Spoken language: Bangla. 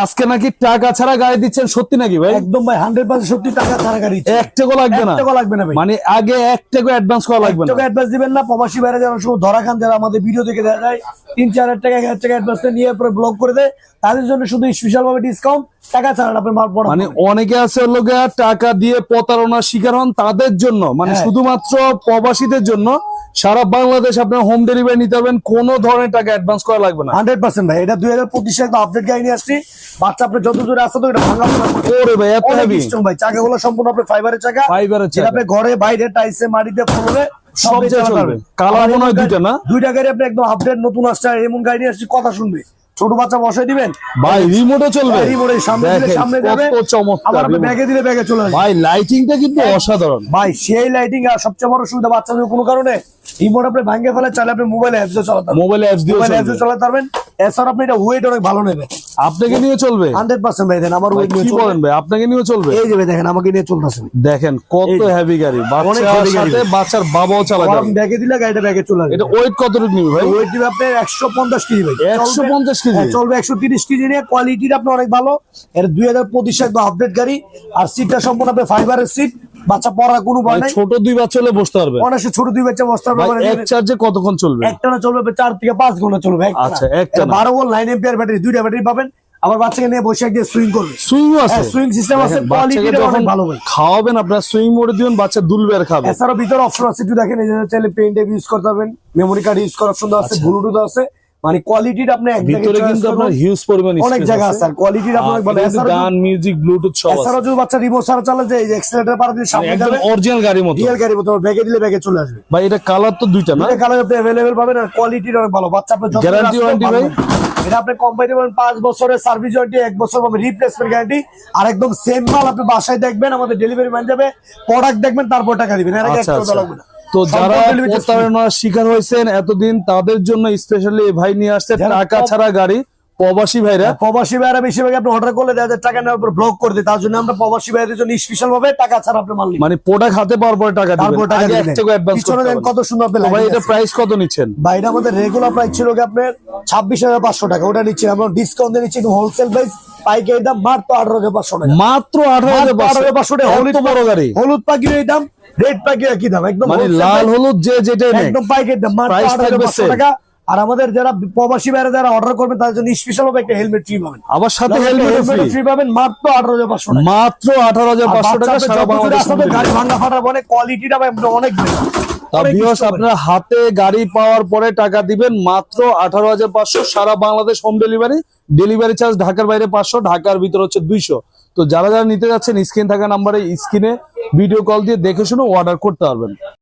আজকে নাকি টাকা ছাড়া গাড়ি দিচ্ছেন সত্যি নাকি ভাই? একদম ভাই হান্ড্রেড পার্সেন্ট সত্যি টাকা ছাড়া গাড়ি এক টাকা লাগবে না? টাকা লাগবে না ভাই। মানে আগে এক টাকা অ্যাডভান্স করা লাগবে না? অ্যাডভান্স দিবেন না প্রবাসী বাইরে যারা সময় ধরা খান যারা আমাদের ভিডিও দেখে দেখা যায় তিন চার হাজার টাকা এক হাজার টাকা অ্যাডভান্স নিয়ে পরে ব্লক করে দেয় তাদের জন্য শুধু স্পেশাল ভাবে ডিসকাউন্ট টাকা ছাড়া আপনার মাল পড়া মানে অনেকে আছে লোকে টাকা দিয়ে প্রতারণার শিকার হন তাদের জন্য মানে হ্যাঁ। শুধুমাত্র প্রবাসীদের জন্য সারা বাংলাদেশ আপনার হোম ডেলিভারি নিতে পারবেন কোন ধরনের টাকা অ্যাডভান্স করা লাগবে না। হান্ড্রেড পার্সেন্ট ভাই এটা দুই হাজার পঁচিশে একটা আপডেট গাড়ি নিয়ে আসছি। বাচ্চা আপনার যত দূরে আসতো এটা ভাঙা ওরে ভাই এত হেভি ভাই চাকাগুলো সম্পূর্ণ আপনার ফাইবারের চাকা। ফাইবারের চাকা। আপনি ঘরে বাইরে টাইসে মাটিতে ফলবে সব জায়গায় চলবে। কালার মনে হয় দুইটা না? দুইটা গাড়ি আপনি একদম আপডেট নতুন আসছে এমন গাড়ি নিয়ে আসছি কথা শুনবে। ছোট বাচ্চা বসাই দিবেন। ভাই রিমোটও চলবে। রিমোটে সামনে দিলে সামনে যাবে। কত চমৎকার আবার ব্যাগে দিলে ব্যাগে চলে আসবে। ভাই লাইটিংটা কিন্তু অসাধারণ। ভাই সেই লাইটিং আর সবচেয়ে বড় সুবিধা বাচ্চাদের কোনো কারণে রিমোট আপনি ভাঙে ফেলে চাইলে আপনি মোবাইল অ্যাপস চালাতে পারবেন। মোবাইল অ্যাপস দিয়ে চালাতে পারবেন। এছাড়া আপনি এটা ওয়েট অনেক ভালো নেবে আপনাকে নিয়ে চলবে? হান্ড্রেড পার্সেন্ট ভাই দেন আমার ওয়েট নিয়ে চলবে। বলেন ভাই? আপনাকে নিয়ে চলবে? এই যে ভাই দেখেন আমাকে নিয়ে চলতেছে। দেখেন কত হেভি গাড়ি। বাচ্চার। সাথে বাচ্চার বাবাও চালাবে আপনি ব্যাগে দিলে গাড়িটা ব্যাগে চলে আসবে। এটা ওয়েট কতটুকু নিবে ভাই? ওয়েট দিবে আপনার একশো পঞ্চাশ কেজি ভাই। 150 কেজি? হ্যাঁ, চলবে একশো তিরিশ কেজি নিয়ে। কোয়ালিটিটা আপনার অনেক ভালো। এর দুই হাজার পঁচিশ একদম আপডেট গাড়ি। আর সিটটা সম্পূর্ণ আপনার ফাইবারের সিট বাচ্চা পড়া কোনো ভয় মানে নাই। ছোট দুই বাচ্চা হলে বসতে পারবে। অনায়াসে ছোট দুই বাচ্চা বস্তার ভাই ব্যাপারে এক চার্জে কতক্ষণ চলবে? একটানা চলবে চার থেকে পাঁচ ঘণ্টা চলবে। আচ্ছা, একটানা। এটা বারো ভোল্ট নাইন এম্পিয়ার ব্যাটারি দুইটা ব্যাটারি পাবেন। আবার বাচ্চাকে নিয়ে বসে একদিন সুইং করবে। সুইং আছে। হ্যাঁ, আছে, দেখেন, quality বাচ্চাকে টা যখন ভালো ভাই। খাওয়াবেন আপনার সুইং মোডে দিবেন বাচ্চা দুলবে আর খাবে। এছাড়াও ভিতরে অপশন আছে একটু দেখেন এই যে চাইলে পেন ইউজ করতে পারবেন মেমোরি কার্ড ইউজ করার অপশন আছে ব্লুটুথ আছে। মানে কোয়ালিটিটা আপনি ভিতরে কিন্তু আপনার হিউজ পরিমাণ অনেক জায়গা আছে। আর কোয়ালিটিটা আপনার এছাড়াও গান মিউজিক ব্লুটুথ সব আছে। এছাড়াও যদি বাচ্চা এই যে এক্সেলেটর দিয়ে সামনে একদম অরিজিনাল গাড়ির মতো। রিয়েল গাড়ি মতো ব্যাগে দিলে ব্যাগে চলে আসবে। ভাই এটা কালার তো দুইটা না? দুইটা কালার আপনি অ্যাভেলেবেল পাবেন আর কোয়ালিটিটা অনেক ভালো। বাচ্চা যত Guarantee রাস্তা ভাই? এটা আপনি কোম্পানি পাবেন পাঁচ বছরের সার্ভিস ওয়ারেন্টি এক বছর পাবেন রিপ্লেসমেন্ট গ্যারান্টি আর একদম সেম মাল আপনি বাসায় দেখবেন আমাদের ডেলিভারি ম্যান যাবে প্রোডাক্ট দেখবেন তারপর টাকা দিবেন। এর আগে আচ্ছা একটা আচ্ছা। লাগবে না। তো যারা। প্রতারণার শিকার হয়েছেন এতদিন তাদের জন্য স্পেশালি ভাই নিয়ে আসছে টাকা ছাড়া গাড়ি প্রবাসী ভাইরা। প্রবাসী ভাইরা বেশিরভাগ আপনি অর্ডার করলে দেখা যায় টাকা নেওয়ার পর ব্লক করে দিই তার জন্য আমরা প্রবাসী ভাইদের জন্য স্পেশাল ভাবে টাকা ছাড়া আপনি মাল মানে প্রোডাক্ট হাতে পাওয়ার পরে টাকা দিবেন। তারপর টাকা অ্যাডভান্স করতে দেখেন কত সুন্দর আপনি ভাই এটা প্রাইস কত নিচ্ছেন? বাইরে আমাদের রেগুলার প্রাইস ছিল কি আপনার ছাব্বিশ হাজার পাঁচশো টাকা। ওটা নিচ্ছি আমরা ডিসকাউন্ট দিয়ে নিচ্ছি হোলসেল প্রাইস পাইকারি দাম মাত্র আঠারো হাজার পাঁচশো টাকা। মাত্র আঠারো হাজার মাত্র 18,500 টাকা। হলুদ বড় গাড়ি। হলুদ পাখির এই দাম? রেড পাখির কি দাম? একদম মানে লাল হলুদ যে নেই একদম পাইকারি দাম। মাত্র। টাকা। আর আমাদের যারা প্রবাসী বাইরে যারা অর্ডার করবেন তাদের জন্য স্পেশাল ভাবে একটা হেলমেট ফ্রি পাবেন। আবার সাথে হেলমেট ফ্রি পাবেন মাত্র আঠারো হাজার পাঁচশো টাকা। মাত্র আঠারো হাজার পাঁচশো টাকা সারা বাংলাদেশ গাড়ি ভাঙা ফাটা মানে কোয়ালিটিটা অনেক আপনার হাতে গাড়ি পাওয়ার পরে টাকা দিবেন মাত্র আঠারো হাজার পাঁচশো সারা Bangladesh home delivery delivery charge ঢাকার বাইরে পাঁচশো ঢাকার ভিতর হচ্ছে দুইশো। তো যারা যারা নিতে যাচ্ছেন স্ক্রিন থাকা নাম্বারে স্ক্রিনে ভিডিও কল দিয়ে দেখে শুনে অর্ডার করতে পারবেন।